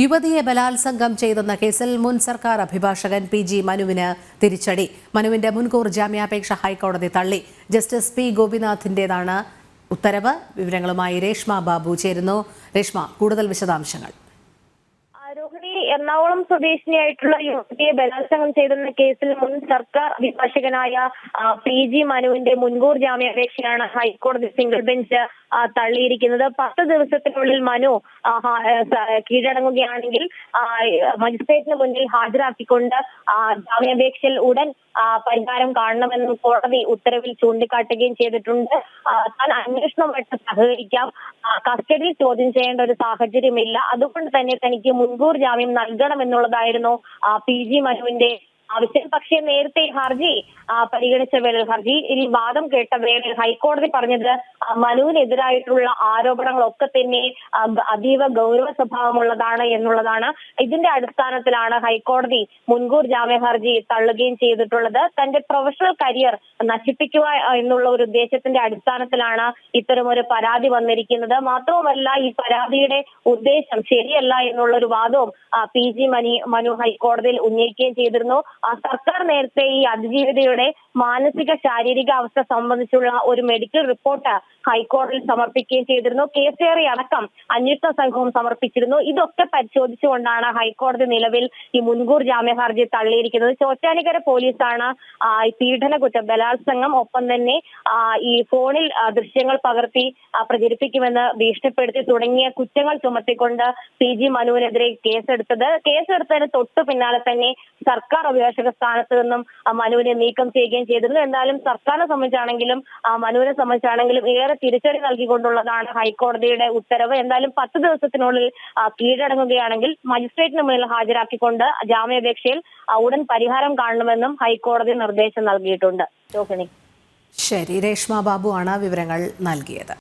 യുവതിയെ ബലാത്സംഗം ചെയ്തെന്ന കേസിൽ മുൻ സർക്കാർ അഭിഭാഷകൻ പി ജി മനുവിന് തിരിച്ചടി. മനുവിന്റെ മുൻകൂർ ജാമ്യാപേക്ഷ ഹൈക്കോടതി തള്ളി. ജസ്റ്റിസ് പി ഗോപിനാഥിന്റേതാണ് ഉത്തരവ്. വിവരങ്ങളുമായി രേഷ്മ ബാബു ചേരുന്നു. രേഷ്മ കൂടുതൽ വിശദാംശങ്ങൾ. എറണാകുളം സ്വദേശിനിയായിട്ടുള്ള യുവതിയെ ബലാത്സംഗം ചെയ്തെന്ന കേസിൽ മുൻ സർക്കാർ അഭിഭാഷകനായ പി. ജി. മനുവിന്റെ മുൻകൂർ ജാമ്യാപേക്ഷയാണ് ഹൈക്കോടതി സിംഗിൾ ബെഞ്ച് തള്ളിയിരിക്കുന്നത്. പത്ത് ദിവസത്തിനുള്ളിൽ മനു കീഴടങ്ങുകയാണെങ്കിൽ മജിസ്ട്രേറ്റിന് മുന്നിൽ ഹാജരാക്കിക്കൊണ്ട് ജാമ്യാപേക്ഷയിൽ ഉടൻ പരിഹാരം കാണണമെന്നും കോടതി ഉത്തരവിൽ ചൂണ്ടിക്കാട്ടുകയും ചെയ്തിട്ടുണ്ട്. താൻ അന്വേഷണമായിട്ട് സഹകരിക്കാം. കസ്റ്റഡിയിൽ ചോദ്യം ചെയ്യേണ്ട ഒരു സാഹചര്യമില്ല. അതുകൊണ്ട് തന്നെ തനിക്ക് മുൻകൂർ ജാമ്യം നൽകണമെന്നുള്ളതായിരുന്നു പി ജി മനുവിന്റെ ആവശ്യം. പക്ഷേ നേരത്തെ ഹർജി പരിഗണിച്ച വേളയിൽ ഹർജിയിൽ വാദം കേട്ട വേളയിൽ ഹൈക്കോടതി പറഞ്ഞത് മനുവിനെതിരായിട്ടുള്ള ആരോപണങ്ങളൊക്കെ തന്നെ അതീവ ഗൗരവ സ്വഭാവമുള്ളതാണ് എന്നുള്ളതാണ് ഇതിന്റെ അടിസ്ഥാനത്തിലാണ് ഹൈക്കോടതി മുൻകൂർ ജാമ്യ ഹർജി തള്ളുകയും ചെയ്തിട്ടുള്ളത്. തന്റെ പ്രൊഫഷണൽ കരിയർ നശിപ്പിക്കുക എന്നുള്ള ഒരു ഉദ്ദേശത്തിന്റെ അടിസ്ഥാനത്തിലാണ് ഇത്തരമൊരു പരാതി വന്നിരിക്കുന്നത്. മാത്രവുമല്ല ഈ പരാതിയുടെ ഉദ്ദേശം ശരിയല്ല എന്നുള്ള ഒരു വാദവും പി. ജി. മനി മനു ഹൈക്കോടതിയിൽ ഉന്നയിക്കുകയും ചെയ്തിരുന്നു. സർക്കാർ നേരത്തെ ഈ അതിജീവിതയുടെ മാനസിക ശാരീരിക അവസ്ഥ സംബന്ധിച്ചുള്ള ഒരു മെഡിക്കൽ റിപ്പോർട്ട് ഹൈക്കോടതിയിൽ സമർപ്പിക്കുകയും ചെയ്തിരുന്നു. കേസേറി അടക്കം അന്വേഷണ സംഘവും സമർപ്പിച്ചിരുന്നു. ഇതൊക്കെ പരിശോധിച്ചുകൊണ്ടാണ് ഹൈക്കോടതി നിലവിൽ ഈ മുൻകൂർ ജാമ്യ ഹർജി തള്ളിയിരിക്കുന്നത്. ചോറ്റാനിക്കര പോലീസാണ് ഈ പീഡന കുറ്റം ബലാത്സംഗം ഒപ്പം തന്നെ ഈ ഫോണിൽ ദൃശ്യങ്ങൾ പകർത്തി പ്രചരിപ്പിക്കുമെന്ന് ഭീഷണിപ്പെടുത്തി തുടങ്ങിയ കുറ്റങ്ങൾ ചുമത്തിക്കൊണ്ട് പി ജി മനുവിനെതിരെ കേസെടുത്തത്. കേസെടുത്തതിന് തൊട്ടു പിന്നാലെ തന്നെ സർക്കാർ അഭിഭാഷക സ്ഥാനത്ത് നിന്നും മനുവിനെ നീക്കം ചെയ്യുകയും ചെയ്തിരുന്നു. എന്നാലും സർക്കാരിനെ സംബന്ധിച്ചാണെങ്കിലും മനുവിനെ സംബന്ധിച്ചാണെങ്കിലും ഏറെ തിരിച്ചടി നൽകിക്കൊണ്ടുള്ളതാണ് ഹൈക്കോടതിയുടെ ഉത്തരവ്. എന്തായാലും പത്ത് ദിവസത്തിനുള്ളിൽ കീഴടങ്ങുകയാണെങ്കിൽ മജിസ്ട്രേറ്റിന് മുന്നിൽ ഹാജരാക്കിക്കൊണ്ട് ജാമ്യാപേക്ഷയിൽ ഉടൻ പരിഹാരം കാണണമെന്നും ഹൈക്കോടതി നിർദ്ദേശം നൽകിയിട്ടുണ്ട്. ശരി രേഷ്മ ബാബു ആണ് വിവരങ്ങൾ നൽകിയത്.